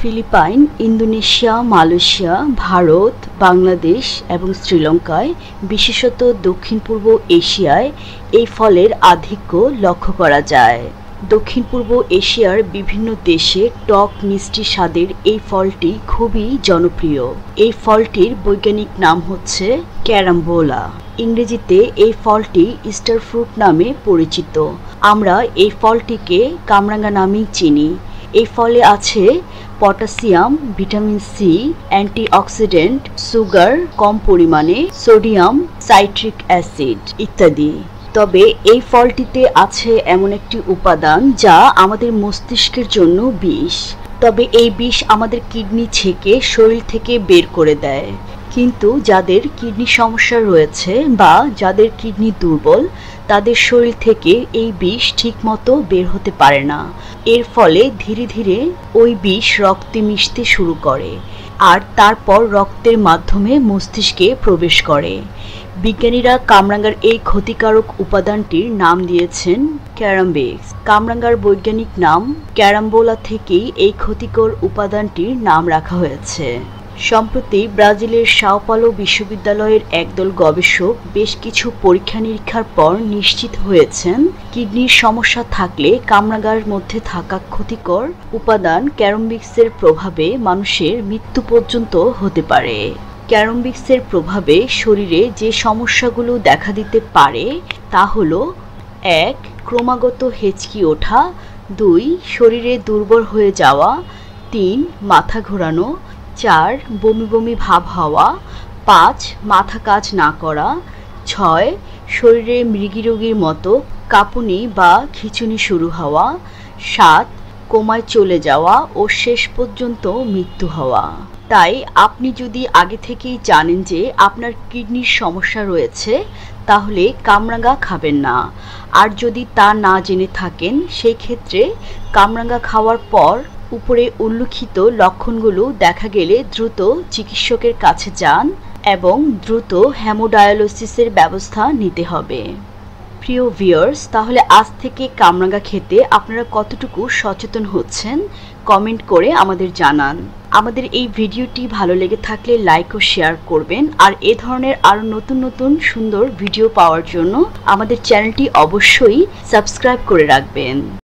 Philippine, Indonesia, Malaysia, Bharat, Bangladesh এবং শ্রীলঙ্কায়, বিশেষত দক্ষিণ পূর্ব এশিয়ায় এই ফলের আধিক্য লক্ষ্য করা যায়। দক্ষিণ পূর্ব এশিয়ার বিভিন্ন দেশে টক মিষ্টি স্বাদের এই ফলটি খুবই জনপ্রিয়। এই ফলটির বৈজ্ঞানিক নাম হচ্ছে ক্যারাম্বোলা। ইংরেজিতে এই ফলটি স্টার ফ্রুট নামে পরিচিত। আমরা এই ফলটিকে কামরাঙ্গা নামেই চিনি। এই ফলে আছে potassium vitamin C, antioxidant, sugar, কম পরিমাণে, সোডিয়াম, সাইট্রিক অ্যাসিড ইত্যাদি। তবে এই ফলটিতে আছে এমন একটি উপাদান যা আমাদের মস্তিষ্কের জন্য বিষ। তবে এই বিষ আমাদের কিডনি ছেকে শরীর থেকে বের করে দেয়। কিন্তু যাদের কিডনি সমস্যা রয়েছে বা যাদের কিডনি দুর্বল, তাদের শরীর থেকে এই বিষ ঠিকমতো বের হতে পারে না। এর ফলে ধীরে ধীরে ওই বিষ রক্তে মিশতে শুরু করে আর তারপর রক্তের মাধ্যমে মস্তিষ্কে প্রবেশ করে। বিজ্ঞানীরা কামরাঙ্গার এই ক্ষতিকারক উপাদানটির নাম দিয়েছেন ক্যারামবেক্স। কামরাঙ্গার বৈজ্ঞানিক নাম ক্যারাম্বোলা থেকেই এই ক্ষতিকর উপাদানটির নাম রাখা হয়েছে। সম্প্রতি ব্রাজিলের সাওপালো বিশ্ববিদ্যালয়ের একদল গবেষক বেশ কিছু পরীক্ষা নিরীক্ষার পর নিশ্চিত হয়েছেন, কিডনির সমস্যা থাকলে কামরাগার মধ্যে থাকা ক্ষতিকর উপাদান ক্যারম্বিক্সের প্রভাবে মানুষের মৃত্যু পর্যন্ত হতে পারে। ক্যারম্বিক্সের প্রভাবে শরীরে যে সমস্যাগুলো দেখা দিতে পারে তা হলো, এক, ক্রমাগত হেঁচকি ওঠা, দুই, শরীরে দুর্বল হয়ে যাওয়া, তিন, মাথা ঘোরানো চার, বমি বমি ভাব হওয়া, পাঁচ, মাথা কাজ না করা, ছয়, শরীরে মৃগী রোগীর মতো কাঁপুনি বা খিঁচুনি শুরু হওয়া, সাত, কোমায় চলে যাওয়া ও শেষ পর্যন্ত মৃত্যু হওয়া। তাই আপনি যদি আগে থেকেই জানেন যে আপনার কিডনির সমস্যা রয়েছে, তাহলে কামরাঙ্গা খাবেন না। আর যদি তা না জেনে থাকেন, সেই ক্ষেত্রে কামরাঙ্গা খাওয়ার পর উপরে উল্লিখিত লক্ষণগুলো দেখা গেলে দ্রুত চিকিৎসকের কাছে যান এবং দ্রুত হ্যামোডায়ালিসিসের ব্যবস্থা নিতে হবে। প্রিয় ভিউয়ার্স, তাহলে আজ থেকে কামরাঙ্গা খেতে আপনারা কতটুকু সচেতন হচ্ছেন কমেন্ট করে আমাদের জানান। আমাদের এই ভিডিওটি ভালো লেগে থাকলে লাইক ও শেয়ার করবেন আর এ ধরনের আরও নতুন নতুন সুন্দর ভিডিও পাওয়ার জন্য আমাদের চ্যানেলটি অবশ্যই সাবস্ক্রাইব করে রাখবেন।